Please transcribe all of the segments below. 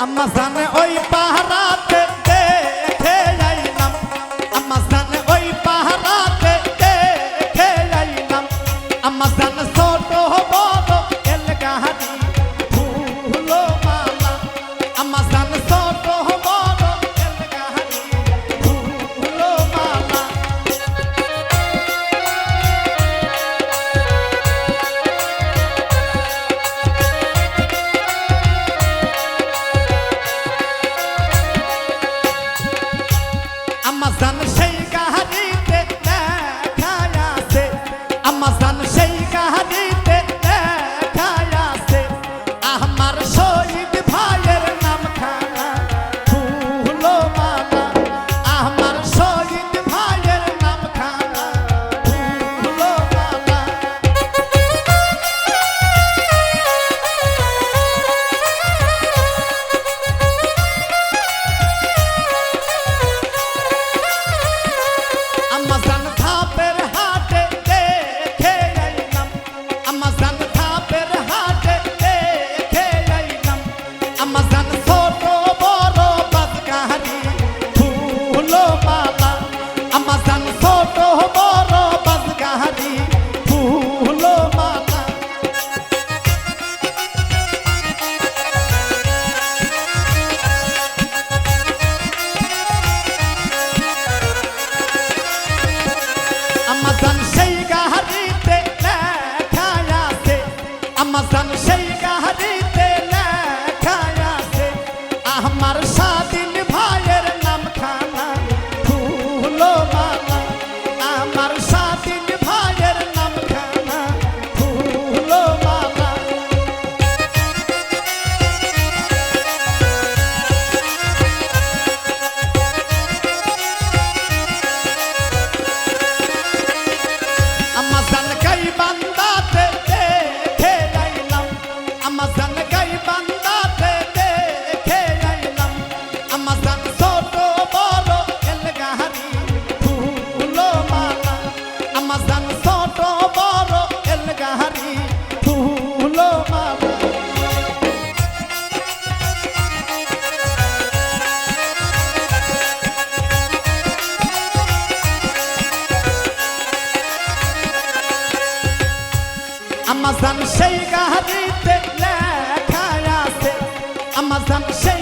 আম্মা জানে ওই পাহারা জান সেই কাহানি আমাজন সেই গাহিতে লেখা আছে আমাজন সেই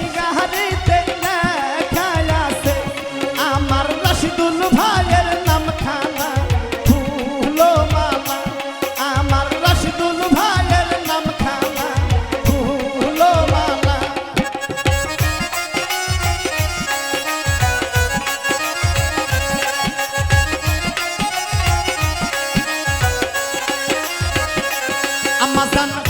sana